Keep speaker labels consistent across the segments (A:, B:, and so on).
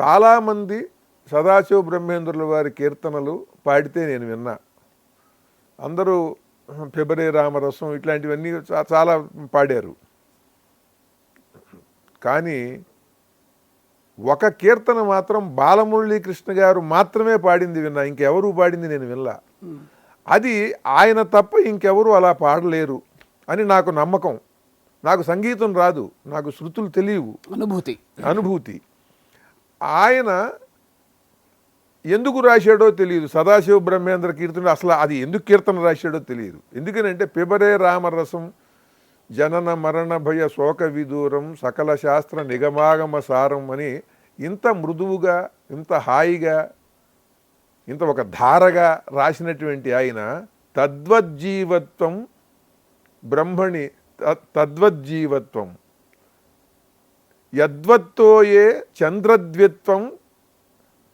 A: చాలామంది సదాశివ బ్రహ్మేంద్రుల వారి కీర్తనలు పాడితే నేను విన్నా. అందరూ ఫిబ్రవరి రామరసం ఇట్లాంటివన్నీ చాలా పాడారు. కానీ ఒక కీర్తన మాత్రం బాలమురళీకృష్ణ గారు మాత్రమే పాడింది విన్నా ఇంకెవరు పాడింది నేను వినలా. అది ఆయన తప్ప ఇంకెవరు అలా పాడలేరు అని నాకు నమ్మకం. నాకు సంగీతం రాదు నాకు శృతులు తెలియవు.
B: అనుభూతి.
A: అనుభూతి. ఆయన ఎందుకు రాశాడో తెలియదు. సదాశివ బ్రహ్మేంద్ర కీర్తన అసలు అది ఎందుకు కీర్తన రాశాడో తెలియదు. ఎందుకనంటే పిబరే రామరసం జనన మరణ భయ శోక విదూరం సకల శాస్త్ర నిగమాగమ సారం అని ఇంత మృదువుగా ఇంత హాయిగా ఇంత ఒక ధారగా రాసినటువంటి ఆయన తద్వజ్జీవత్వం బ్రహ్మణి తద్వజ్జీవత్వం. యద్వత్తోయే చంద్రద్విత్వం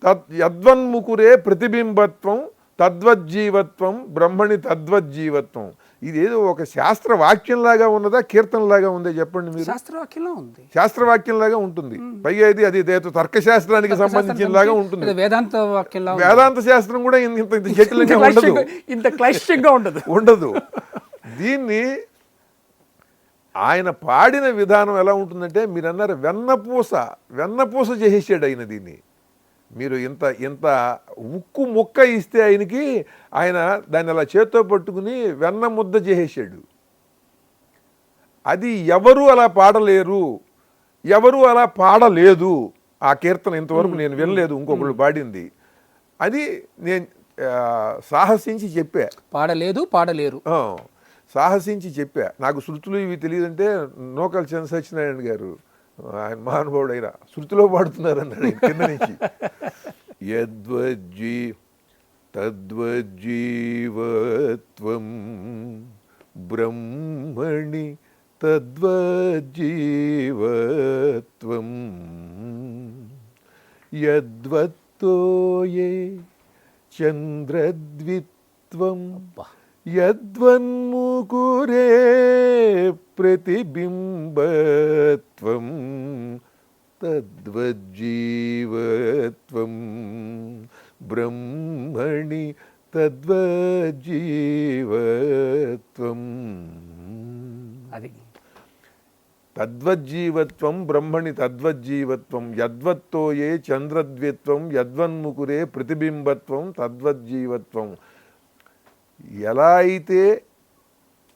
A: తద్ యద్వన్ముకురే ప్రతిబింబత్వం తద్వజ్జీవత్వం బ్రహ్మణి తద్వజ్జీవత్వం. ఇదేదో ఒక శాస్త్ర వాక్యంలాగా ఉన్నదా కీర్తనలాగా ఉందే చెప్పండి మీరు?
B: శాస్త్రవాక్యంలో ఉంది.
A: శాస్త్రవాక్యంలాగా ఉంటుంది. పైగా ఇది అది ఏదో తర్కశాస్త్రానికి సంబంధించినలాగా ఉంటుంది.
B: ఇది వేదాంత వాక్యంలా.
A: వేదాంత శాస్త్రం కూడా ఇంత ఇంత జటిలంగా ఉండదు.
B: ఇంత క్లైష్టంగా ఉండదు.
A: ఉండదు. దీన్ని ఆయన పాడిన విధానం ఎలా ఉంటుందంటే మీరు అన్నారు వెన్నపూస వెన్నపూస చేసేసాడు ఆయన దీన్ని. మీరు ఇంత ఇంత ఉక్కు ముక్క ఇస్తే ఆయనకి ఆయన దాన్ని అలా చేత్తో పట్టుకుని వెన్న ముద్ద చేసేసాడు. అది ఎవరు అలా పాడలేరు ఎవరు అలా పాడలేదు? ఆ కీర్తన ఇంతవరకు నేను వినలేదు ఇంకొకళ్ళు పాడింది. అది నేను సాహసించి చెప్పా.
B: పాడలేదు పాడలేరు.
A: సాహసించి చెప్పా. నాకు శృతులు ఇవి తెలియదంటే నోకల్ చంద్ర సత్యనారాయణ గారు ఆయన మహానుభావుడు అయినా శృతిలో పాడుతున్నారు అన్నాడు కింద నుంచి. యద్వజ్జీ తద్వజ్జీవత్వం బ్రహ్మణి తద్వజ్జీవత్వం యద్వత్తోయే చంద్రద్విత్వం యద్వన్ముకురే ప్రతిబింబత్వం తద్వజ్జీవత్వం. బ్రహ్మణి తద్వజ్జీవత్వం.
B: అది.
A: తద్వజ్జీవత్వం బ్రహ్మణి తద్వజ్జీవత్వం యద్వత్తో ఏ చంద్రద్విత్వం యద్వన్ముకురే ప్రతిబింబత్వం తద్వజ్జీవత్వం. ఎలా అయితే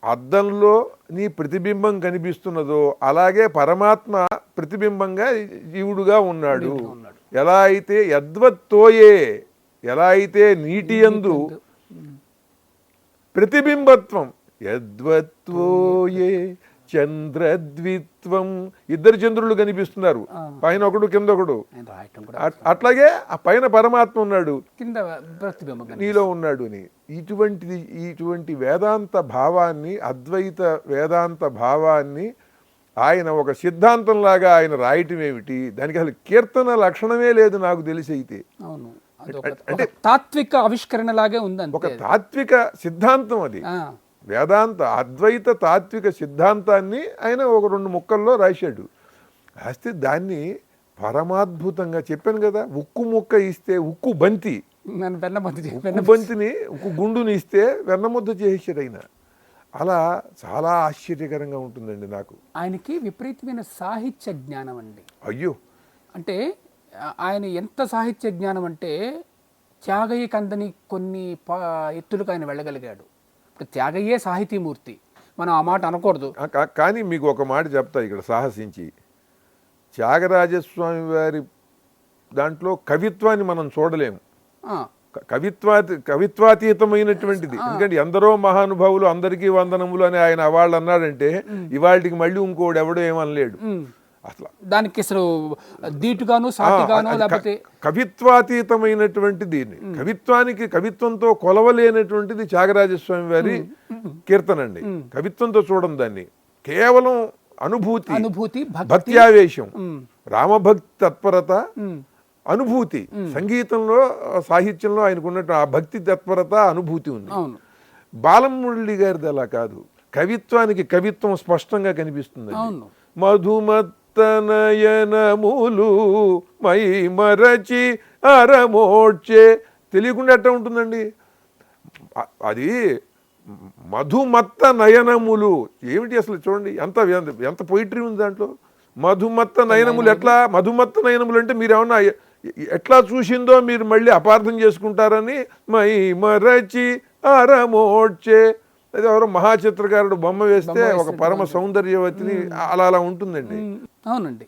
A: అద్దంలో నీ ప్రతిబింబం కనిపిస్తున్నదో అలాగే పరమాత్మ ప్రతిబింబంగా జీవుడుగా ఉన్నాడు. ఎలా అయితే యద్వత్తోయే ఎలా అయితే నీటి యందు ప్రతిబింబత్వం యద్వత్వోయే చంద్రద్విత్వం. ఇద్దరు చంద్రులు కనిపిస్తున్నారు. పైన ఒకడు కింద ఒకడు. అట్- అట్లాగే ఆ పైన పరమాత్మ ఉన్నాడు. నీలో ఉన్నాడు అని. ఇటువంటిది ఇటువంటి వేదాంత భావాన్ని అద్వైత వేదాంత భావాన్ని ఆయన ఒక సిద్ధాంతంలాగా ఆయన రాయటం ఏమిటి? దానికి అసలు కీర్తన లక్షణమే లేదు నాకు తెలిసి అయితే.
B: అవును. ఒక తాత్విక ఆవిష్కరణ లాగే ఉంది
A: ఒక తాత్విక సిద్ధాంతం అది. వేదాంత అద్వైత తాత్విక సిద్ధాంతాన్ని ఆయన ఒక రెండు ముక్కల్లో రాశాడు. రాస్తే దాన్ని పరమాద్భుతంగా చెప్పాను కదా ఉక్కు ముక్క ఇస్తే ఉక్కు బంతి. ఉక్కు బంతిని ఉక్కు గుండుని ఇస్తే వెన్నముద్ద చేసాడు ఆయన. అలా చాలా ఆశ్చర్యకరంగా ఉంటుందండి నాకు.
B: ఆయనకి విపరీతమైన సాహిత్య జ్ఞానం అండి.
A: అయ్యో!
B: అంటే ఆయన ఎంత సాహిత్య జ్ఞానం అంటే త్యాగయ్య కందని కొన్ని ఎత్తులకు ఆయన వెళ్ళగలిగాడు. త్యాగయ్యే సాహితీమూర్తి. మనం ఆ మాట అనకూడదు.
A: కానీ మీకు ఒక మాట చెప్తా ఇక్కడ సాహసించి. త్యాగరాజస్వామి వారి దాంట్లో కవిత్వాన్ని మనం చూడలేము.
B: ఆ,
A: క- కవిత్వాతి కవిత్వాతీతమైనటువంటిది. ఎందుకంటే ఎందరో మహానుభావులు అందరికీ వందనములు అని ఆయన అవాళ్ళు అన్నాడంటే ఇవాళకి మళ్ళీ ఇంకోడు ఎవడో ఏమనలేడు. అసలు.
B: దానికి అసలు దీటుగాను సాటిగాను లేకపోతే
A: కవిత్వాతీతమైనటువంటి దీన్ని. కవిత్వానికి కవిత్వంతో కొలవలేనటువంటిది త్యాగరాజస్వామి వారి కీర్తన అండి. కవిత్వంతో చూడం దాన్ని. కేవలం అనుభూతి
B: అనుభూతి భక్తి
A: భక్త్యావేశం రామభక్తి తత్పరత అనుభూతి. సంగీతంలో సాహిత్యంలో ఆయనకు ఉన్నట్టు ఆ భక్తి తత్పరత అనుభూతి ఉంది. బాలమురళి గారిది అలా కాదు. కవిత్వానికి కవిత్వం స్పష్టంగా కనిపిస్తుంది మధుమత్ నయనములు మై మరచి అరమోడ్చే. తెలియకుండా ఎట్లా ఉంటుందండి? అది మధుమత్త నయనములు. ఏమిటి అసలు చూడండి ఎంత ఎంత- పొయిటరీ ఉంది దాంట్లో? మధుమత్త నయనములు ఎట్లా? మధుమత్త నయనములు అంటే మీరు ఏమన్నా ఎట్లా చూసిందో మీరు మళ్ళీ అపార్థం చేసుకుంటారని మై మరచి అరమోడ్చే. అది ఎవరో మహాచిత్రకారుడు బొమ్మ వేస్తే ఒక పరమ సౌందర్యవతిని అలా అలా ఉంటుందండి.
B: అవునండి.